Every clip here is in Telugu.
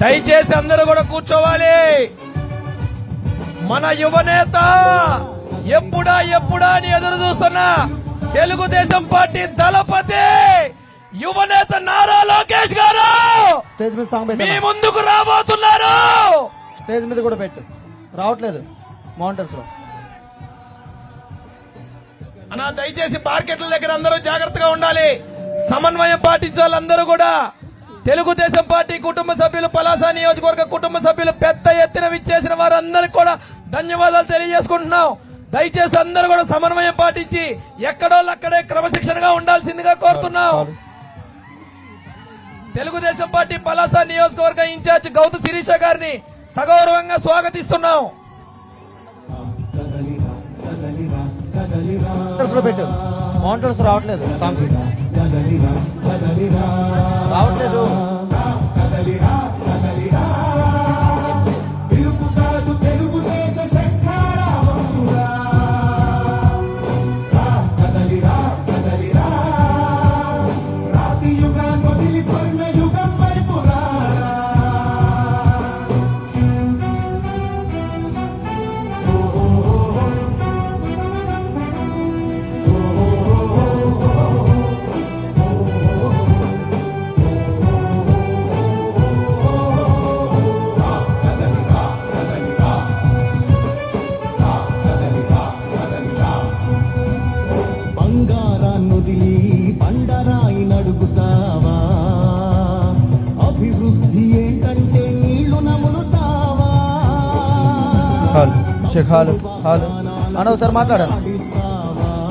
దయచేసి అందరూ కూడా కూర్చోవాలి. మన యువనేత ఎప్పుడా ఎప్పుడా అని ఎదురు చూస్తున్న తెలుగుదేశం పార్టీ దళపతి యువనేత నారా లోకేష్ గారు! స్టేజ్ మీద సాంగ్ మీ ముందుకు రాబోతున్నారు! స్టేజ్ మీద కూడా పెట్టు. రావట్లేదు మౌంటర్స్లో అన్నా దయచేసి మార్కెట్ల దగ్గర అందరూ జాగ్రత్తగా ఉండాలి. సమన్వయం పాటించే వాళ్ళందరూ కూడా తెలుగుదేశం పార్టీ కుటుంబ సభ్యులు పలాస నియోజకవర్గ కుటుంబ సభ్యులు పెద్ద ఎత్తున విచ్చేసిన వారందరికీ కూడా ధన్యవాదాలు తెలియజేసుకుంటున్నాం. దయచేసి అందరూ కూడా సమన్వయం పాటించి ఎక్కడోళ్ళు అక్కడే క్రమశిక్షణగా ఉండాల్సిందిగా కోరుతున్నాం. తెలుగుదేశం పార్టీ పలాస నియోజకవర్గ ఇన్ఛార్జ్ గౌతు శిరీష గారిని సగౌరవంగా స్వాగతిస్తున్నాం. పెట్టు. మౌంటర్స్ రావట్లేదు. సాంగ్ రావట్లేదు. Check hall hall. అన్న సార్ మాట్లాడాను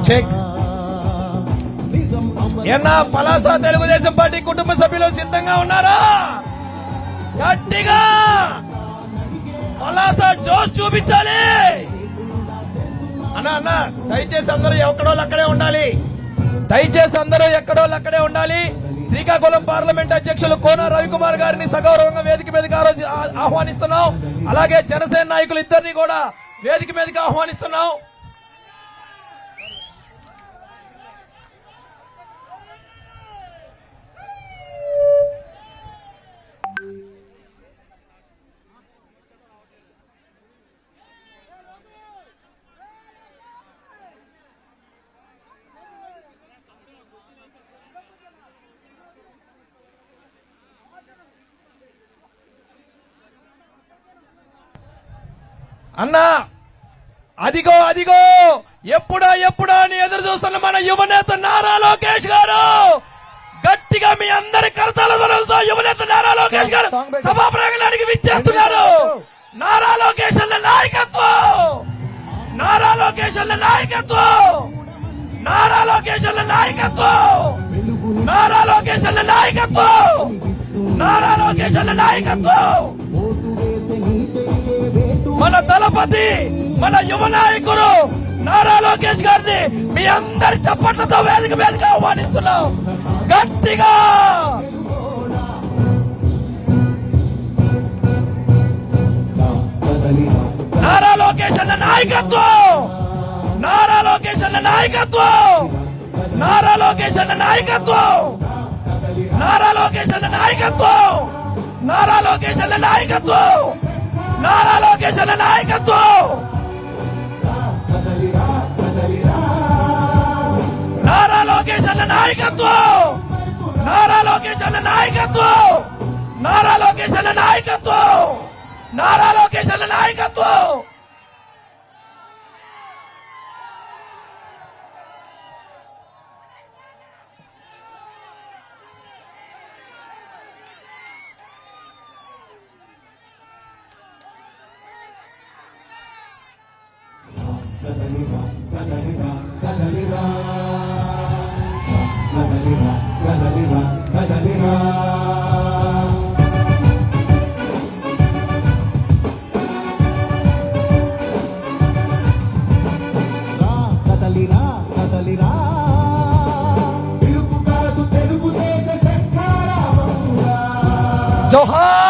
చెక్ ఎన్నా పలాస తెలుగుదేశం పార్టీ కుటుంబ సభ్యులు సిద్ధంగా ఉన్నారా? గట్టిగా! పలాస జోష్ చూపించాలి! అన్న అన్న దయచేసి అందరూ ఎక్కడోళ్ళు అక్కడే ఉండాలి. దయచేసి అందరూ ఎక్కడోళ్ళు అక్కడే ఉండాలి. శ్రీకాకుళం పార్లమెంట్ అధ్యక్షులు కోన రవికుమార్ గారిని సగౌరవంగా వేదిక మీదకి ఆహ్వానిస్తున్నాం. అలాగే జనసేన నాయకులు ఇద్దరిని కూడా వేదిక మీదకి ఆహ్వానిస్తున్నాం అన్నా అదిగో అదిగో ఎప్పుడా ఎప్పుడా అని ఎదురు చూస్తున్న మన యువనేత నారా లోకేష్ గారు? గట్టిగా మీ అందరి కరతాల ధ్వనులతో యువనేత నారా లోకేష్ గారు సభా ప్రాంగణానికి విచ్చేస్తున్నారు. నారా లోకేష్ అన్న నాయకత్వం! నారా లోకేష్ అన్న నాయకత్వం! నారా లోకేష్ అన్న నాయకత్వం! నారా లోకేష్ అన్న నాయకత్వం! నారా లోకేష్ అన్న నాయకత్వం! మన దళపతి మన యువ నాయకుడు నారా లోకేష్ గారిని మీ అందరి చప్పట్లతో వేదిక వేదిక ఆహ్వానిస్తున్నాం. గట్టిగా! నారా లోకేష్ అన్న నాయకత్వం! నారా లోకేష్ అన్న నాయకత్వం! నారా లోకేష్ అన్న నాయకత్వం! నారా లోకేష్ అన్న నాయకత్వం! నారా లోకేష్ అన్న నాయకత్వం! నారా లోకేష్ అన్న నాయకత్వం! నారా లోకేష్ అన్న నాయకత్వం! నారా లోకేష్ అన్న నాయకత్వం! నారా లోకేష్ అన్న నాయకత్వం! నారా లోకేష్ అన్న నాయకత్వం! Johor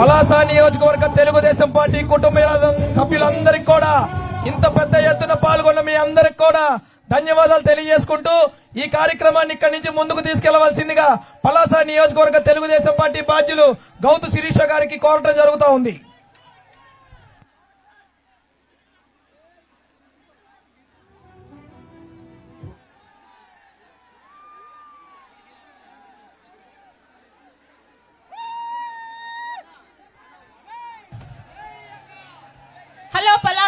పలాస నియోజకవర్గ తెలుగుదేశం పార్టీ కుటుంబ సభ్యులందరికీ కూడా ఇంత పెద్ద ఎత్తున పాల్గొన్న మీ అందరికి కూడా ధన్యవాదాలు తెలియజేసుకుంటూ ఈ కార్యక్రమాన్ని ఇక్కడి నుంచి ముందుకు తీసుకెళ్ళవలసిందిగా పలాస నియోజకవర్గ తెలుగుదేశం పార్టీ బాధ్యులు గౌతు శిరీష గారికి కోరటం జరుగుతూ ఉంది. Aló, palabra.